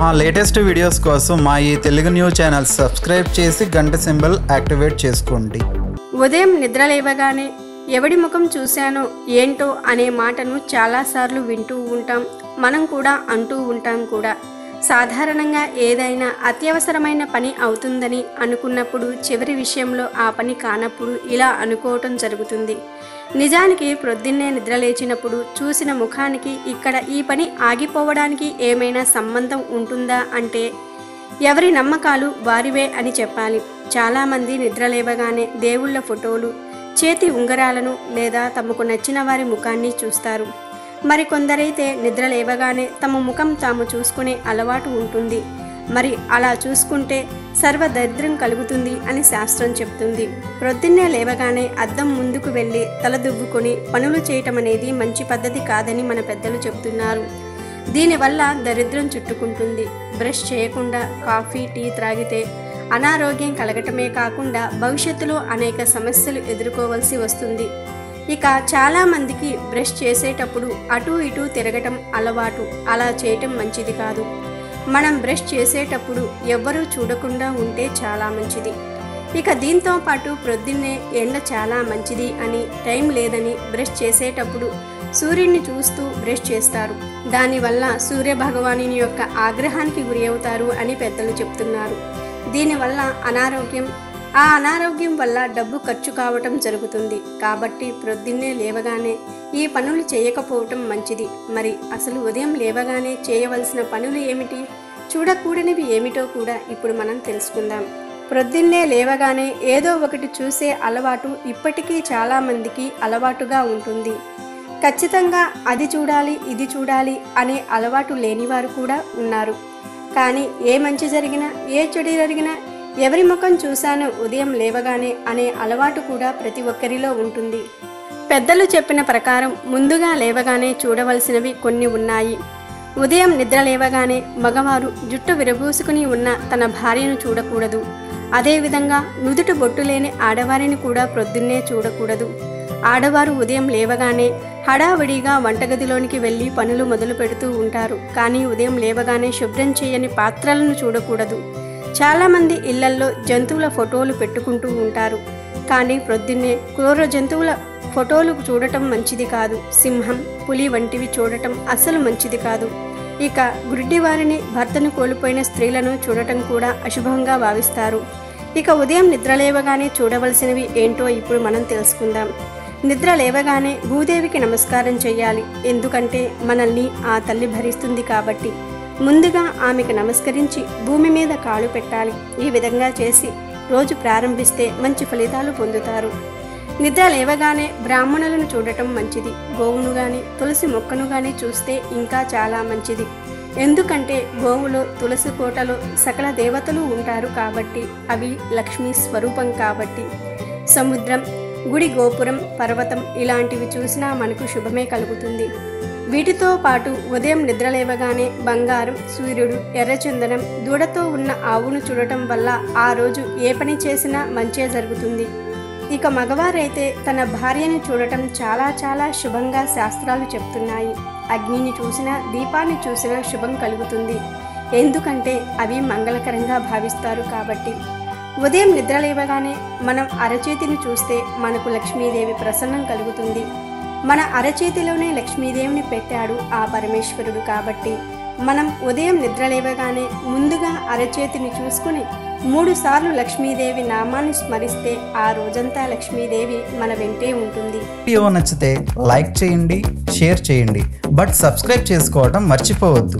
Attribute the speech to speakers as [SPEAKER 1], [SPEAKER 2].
[SPEAKER 1] మా latest videos కోసం మా ఈ తెలుగు న్యూస్ ఛానల్ సబ్స్క్రైబ్ చేసి గంట సింబల్ యాక్టివేట్ చేసుకోండి.
[SPEAKER 2] ఉదయం నిద్ర లేవగానే ఎవడి ముఖం చూశానో ఏంటో అనే మాటను చాలాసార్లు వింటూ ఉంటాం. మనం కూడా అంటూ ఉంటాం కూడా. సాధారణంగా ఏదైనా అత్యవసరమైన పని అవుతుందని అనుకున్నప్పుడు చివరి విషయంలో ఆ పని కానప్పుడు ఇలా అనుకోవటం జరుగుతుంది. నిజానికి ప్రొద్దున్నే నిద్రలేచినప్పుడు చూసిన ముఖానికి ఇక్కడ ఈ పని ఆగిపోవడానికి ఏమైనా సంబంధం ఉంటుందా అంటే ఎవరి నమ్మకాలు వారివే అని చెప్పాలి. చాలామంది నిద్రలేవగానే దేవుళ్ళ ఫోటోలు చేతి ఉంగరాలను లేదా తమకు నచ్చిన వారి ముఖాన్ని చూస్తారు. మరికొందరైతే నిద్ర లేవగానే తమ ముఖం తాము చూసుకునే అలవాటు ఉంటుంది. మరి అలా చూసుకుంటే సర్వదరిద్రం కలుగుతుంది అని శాస్త్రం చెప్తుంది. ప్రొద్దున్నే లేవగానే అద్దం ముందుకు వెళ్ళి తలదువ్వుకొని పనులు చేయటం అనేది మంచి పద్ధతి కాదని మన పెద్దలు చెప్తున్నారు. దీనివల్ల దరిద్రం చుట్టుకుంటుంది. బ్రష్ చేయకుండా కాఫీ టీ త్రాగితే అనారోగ్యం కలగటమే కాకుండా భవిష్యత్తులో అనేక సమస్యలు ఎదుర్కోవలసి వస్తుంది. ఇక చాలామందికి బ్రష్ చేసేటప్పుడు అటు ఇటు తిరగటం అలవాటు. అలా చేయటం మంచిది కాదు. మనం బ్రష్ చేసేటప్పుడు ఎవ్వరూ చూడకుండా ఉంటే చాలా మంచిది. ఇక దీంతో పాటు ప్రొద్దున్నే ఎండ చాలా మంచిది అని టైం లేదని బ్రష్ చేసేటప్పుడు సూర్యుడిని చూస్తూ బ్రష్ చేస్తారు. దానివల్ల సూర్య భగవానుని యొక్క ఆగ్రహానికి గురి అవుతారు అని పెద్దలు చెప్తున్నారు. దీనివల్ల అనారోగ్యం ఆ అనారోగ్యం వల్ల డబ్బు ఖర్చు కావటం జరుగుతుంది. కాబట్టి ప్రొద్దున్నే లేవగానే ఈ పనులు చేయకపోవటం మంచిది. మరి అసలు ఉదయం లేవగానే చేయవలసిన పనులు ఏమిటి? చూడకూడనివి ఏమిటో కూడా ఇప్పుడు మనం తెలుసుకుందాం. ప్రొద్దున్నే లేవగానే ఏదో ఒకటి చూసే అలవాటు ఇప్పటికీ చాలామందికి అలవాటుగా ఉంటుంది. ఖచ్చితంగా అది చూడాలి ఇది చూడాలి అనే అలవాటు లేనివారు కూడా ఉన్నారు. కానీ ఏ మంచి జరిగినా ఏ చెడు జరిగినా ఎవరి ముఖం చూశాను ఉదయం లేవగానే అనే అలవాటు కూడా ప్రతి ఒక్కరిలో ఉంటుంది. పెద్దలు చెప్పిన ప్రకారం ముందుగా లేవగానే చూడవలసినవి కొన్ని ఉన్నాయి. ఉదయం నిద్ర లేవగానే మగవారు జుట్టు విరబూసుకుని ఉన్న తన భార్యను చూడకూడదు. అదేవిధంగా నుదుట బొట్టు లేని ఆడవారిని కూడా ప్రొద్దున్నే చూడకూడదు. ఆడవారు ఉదయం లేవగానే హడావిడిగా వంటగదిలోనికి వెళ్ళి పనులు మొదలు పెడుతూ ఉంటారు. కానీ ఉదయం లేవగానే శుభ్రం చేయని పాత్రలను చూడకూడదు. చాలామంది ఇళ్ళల్లో జంతువుల ఫోటోలు పెట్టుకుంటూ ఉంటారు. కానీ ప్రొద్దున్నే క్రూర జంతువుల ఫోటోలు చూడటం మంచిది కాదు. సింహం పులి వంటివి చూడటం అస్సలు మంచిది కాదు. ఇక గుడ్డివారిని భర్తను కోల్పోయిన స్త్రీలను చూడటం కూడా అశుభంగా భావిస్తారు. ఇక ఉదయం నిద్ర లేవగానే చూడవలసినవి ఏంటో ఇప్పుడు మనం తెలుసుకుందాం. నిద్ర లేవగానే భూదేవికి నమస్కారం చేయాలి ఎందుకంటే మనల్ని ఆ తల్లి భరిస్తుంది కాబట్టి. ముందుగా ఆమెకు నమస్కరించి భూమి మీద కాలు పెట్టాలి. ఈ విధంగా చేసి రోజు ప్రారంభిస్తే మంచి ఫలితాలు పొందుతారు. నిద్ర లేవగానే బ్రాహ్మణులను చూడటం మంచిది. గోవును గాని తులసి మొక్కను గాని చూస్తే ఇంకా చాలా మంచిది. ఎందుకంటే గోవులో తులసి కోటలో సకల దేవతలు ఉంటారు కాబట్టి అవి లక్ష్మీ స్వరూపం కాబట్టి. సముద్రం గుడి గోపురం పర్వతం ఇలాంటివి చూసినా మనకు శుభమే కలుగుతుంది. వీటితో పాటు ఉదయం నిద్రలేవగానే బంగారం సూర్యుడు ఎర్రచందనం దూడతో ఉన్న ఆవును చూడటం వల్ల ఆ రోజు ఏ పని చేసినా మంచే జరుగుతుంది. ఇక మగవారైతే తన భార్యను చూడటం చాలా చాలా శుభంగా శాస్త్రాలు చెప్తున్నాయి. అగ్నిని చూసినా దీపాన్ని చూసినా శుభం కలుగుతుంది. ఎందుకంటే అవి మంగళకరంగా భావిస్తారు కాబట్టి. ఉదయం నిద్రలేవగానే మనం అరచేతిని చూస్తే మనకు లక్ష్మీదేవి ప్రసన్నం కలుగుతుంది. మన అరచేతిలోనే లక్ష్మీదేవిని పెట్టాడు ఆ పరమేశ్వరుడు కాబట్టి మనం ఉదయం నిద్రలేవగానే ముందుగా అరచేతిని చూసుకుని మూడుసార్లు లక్ష్మీదేవి నామాన్ని స్మరిస్తే ఆ రోజంతా లక్ష్మీదేవి మన వెంటే ఉంటుంది.
[SPEAKER 1] వీడియో నచ్చితే లైక్ చేయండి షేర్ చేయండి బట్ సబ్స్క్రైబ్ చేసుకోవడం మర్చిపోవద్దు.